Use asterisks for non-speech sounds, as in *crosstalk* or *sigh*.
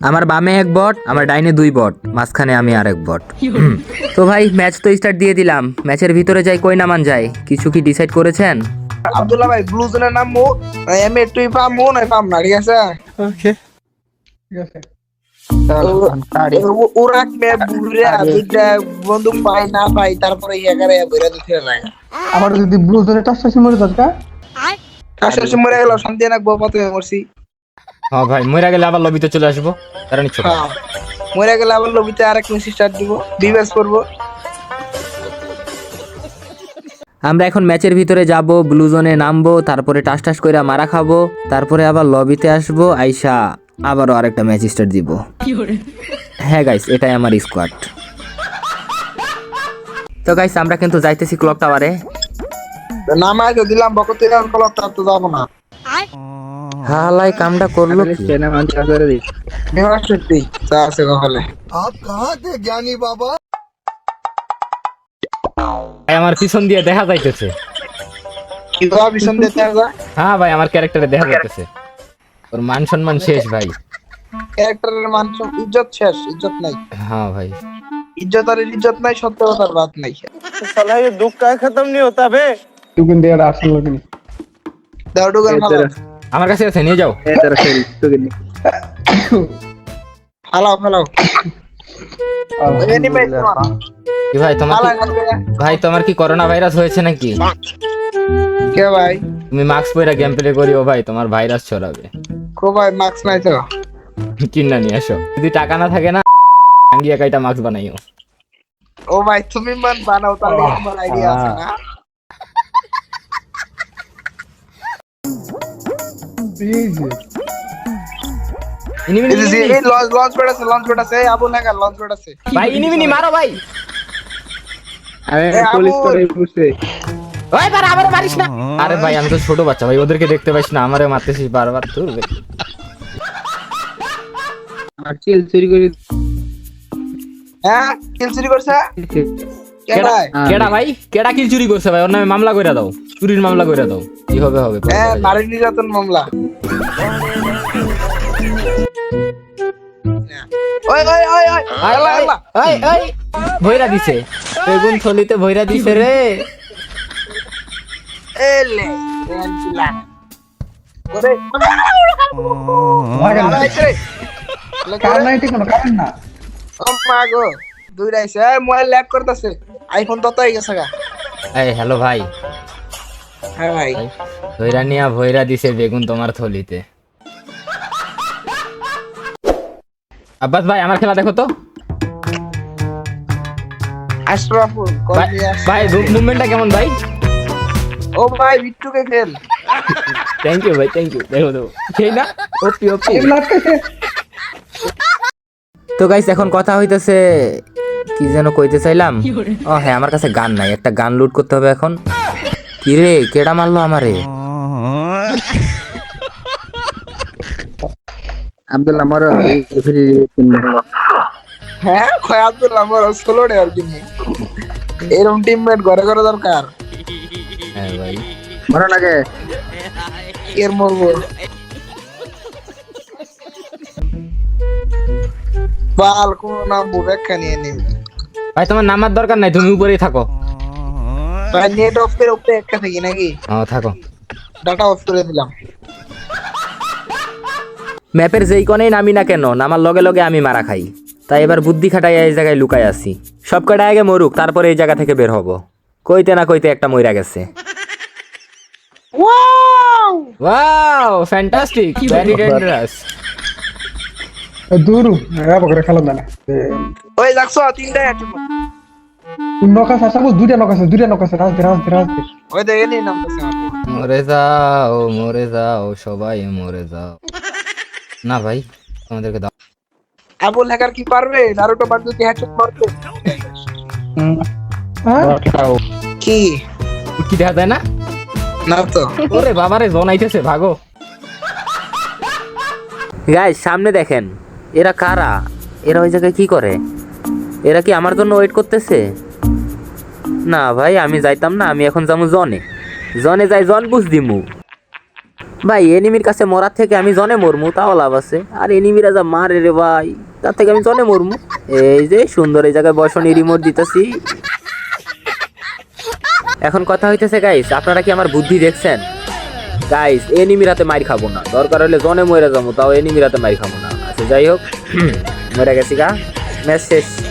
আমার বামে এক বট আমার ডাইনে দুই বট মাঝখানে আমি আর এক বট। *laughs* তো ভাই ম্যাচ তো স্টার্ট দিয়ে দিলাম। ম্যাচের ভিতরে যাই কই নামান যায়? কিছু কি ডিসাইড করেছেন? আব্দুল্লাহ ভাই ব্লু জোনের নাম মো এম এ টুই পাম মো নাই পাম না ঠিক আছে? ওকে ঠিক আছে। ও- ওরা মে বুড়ে দুইটা বন্দুক পাই না পাই তারপরে বেরা দিতে লাগে আবার যদি ব্লু জোনে টাচ টাচ মরে দরকার কাছে মরে গেল শান্তি রাখব প্রথমে মরছি। হ্যাঁ ভাই মরে গেলে আবার লবিতে চলে আসব। তারা নিচ্ছ হ্যাঁ মরে গেলে আবার লবিতে আরেক ম্যাচ স্টার্ট দিব করব। আমরা এখন ম্যাচের ভিতরে যাব ব্লু জোনে নামবো তারপরে টাস টাস করে মারা খাব তারপরে আবার লবিতে আসব আইসা আবারও আরেকটা ম্যাচ স্টার্ট দিব। হ্যাঁ গাইস এটাই আমার স্কোয়াড তো গাইস আমরা কিন্তু যাইতেছি ক্লক টাওয়ারে নামায় দিলাম বকতে আর কল তার তো যাব না। হালাই কামটা করল কি? সত্যি তা আছে কপালে ভাই, আমার পিছন দিয়ে দেখা যাইতেছে। কি আসা হ্যাঁ ভাই আমার ক্যারেক্টারে দেখা যাইতেছে। ওর মান সম্মান শেষ ভাই। ক্যারেক্টারের মান ইজ্জত শেষ ইজ্জত নাই। হ্যাঁ ভাই। ইজ্জত আর ইজ্জত নাই সত্যতার বাদ নাই। তুই কিন্তু এটা আসল লোক নি দাও ডুগাল ফালাও আমার কাছে আছে নিয়ে যাও। ভাই তোমার ভাই তোমার কি করোনা ভাইরাস হয়েছে নাকি? কে ভাই? তুমি মাস্ক পরে গেম প্লে করিও ভাই তোমার ভাইরাস ছড়াবে। কো ভাই মাস্ক নাই তো? কিনা নিয়ে আসো। যদি টাকা না থাকে না আঙ্গিয়া কাইটা মাস্ক বানাইও। ও ভাই তুমি মান বানাও তাহলে তোমার আইডিয়া আছে না? এই যে এই লঞ্চ লঞ্চ প্যাড আছে লঞ্চ প্যাড আছে এই আবু নাগার লঞ্চ প্যাড আছে। ভাই ইনিমিনি মারো ভাই। এই আবু ওই বার আবার মারিস না। আরে ভাই আমি তো ছোট বাচ্চা ভাই ওদেরকে দেখতে পাইস না আমারে মারতেছিস বারবার তুই হ্যাঁ কিল চুরি করছে? কেডা ভাই? কেডা ভাই? কেডা কিল চুরি করছে ভাই? ওর নামে মামলা কইরা দাও চুরির মামলা কইরা দাও। কি হবে হবে হ্যাঁ নারী নির্যাতন মামলা। ওই ওই ওই ওই। আল্লাহ আল্লাহ। আয়। ভইরা দিছে। বেগুন থলিতে ভইরা দিছে রে। এলে। পেন্সিলা ওরে লাগান না। আরে আইছে রে কারণ নাই ঠিক কারণ না ও মা গো দুই রাইছে মোবাইল ল্যাগ করতেছে। আইফোন তত হয়ে গেছে গা। এই হ্যালো ভাই। হ্যাঁ ভাই। ভইরা নিয়া ভইরা দিছে বেগুন তোমার থলিতে। আব্বাস ভাই আমার খেলা দেখো তো। আশরাফুল ভাই মুভমেন্টটা কেমন ভাই? ও ভাই বিট্টুকে খেল। থ্যাংক ইউ ভাই থ্যাংক ইউ দেখো দেখো। সেই না? ওপি ওপি তো গাইস এখন কথা হইতেছে কি যেন কইতে চাইলাম। ও হ্যাঁ আমার কাছে গান নাই একটা গান লুট করতে হবে এখন। কি রে কেডা মারলো আমারে? আব্দুল্লাহ আমার হ্যাঁ কয় আব্দুল আমার ষোলো আর এরকম টিমমেট ঘরে ঘরে দরকার। হ্যাঁ ভাই। মনে লাগে? এর মরবো। বাল কোন নাম ব্যাখ্যা নিয়ে নিন ভাই তোমার নামার দরকার নাই তুমি উপরেই থাকো। ভাই নেট অফ করে উপরে একটা থাকি নাকি? হ্যাঁ থাকো। ডাটা অফ করে দিলাম। ম্যাপের যেই কোণেই নামি না কেন নামার লগে লগে আমি মারা খাই। তাই এবার বুদ্ধি খাটাই এই জায়গায় লুকাই আছি। সব কটা আগে মরুক তারপরে এই জায়গা থেকে বের হব। কইতে না কইতে একটা মইরা গেছে। ওয়াও ফ্যান্টাস্টিক ভেরি ডেঞ্জারাস দূর রাব করে খেলা না ওই দেখছ তিনটা টিম নকাস আসা দুইটা নকাস দুইটা নকাস রাজতে রাজতে রাজতে ওই দেখে নিয়ে নাম আছে মরে যাও মরে যাও সবাই মরে যাও। না ভাই তোমাদেরকে দাও। আবুল হ্যাকার কি পারবে? নারুটো বান্ডুকে হ্যাকশট মারতে হ্যাঁ? কি? কি দেখা যায় না? না তো ওরে বাবারে জন আইতেছে ভাগো। গাইস সামনে দেখেন এরা কারা? এরা ওই জায়গায় কি করে? এরা কি আমার জন্য ওয়েট করতেছে? না ভাই আমি যাইতাম না আমি এখন যাব জনে জনে যাই, জন বুঝ দিমু। ভাই, এনিমির কাছে মরার থেকে আমি জনে মরমু, তাও লাভ আছে। আর এনিমিরা যা মারে রে ভাই, তার থেকে আমি জনে মরমু। এই যে সুন্দর এই জায়গায় বসনি রিমোট দিতেছি। এখন কথা হইতেছে গাইস আপনারা কি আমার বুদ্ধি দেখছেন? গাইস এনিমির হাতে মাইর খাব না। দরকার হলে জনে মরে যাব, তাও এনিমির হাতে মাইর খাব না। আচ্ছা যাই হোক *clears throat* মরে গেছি গা। শেষ।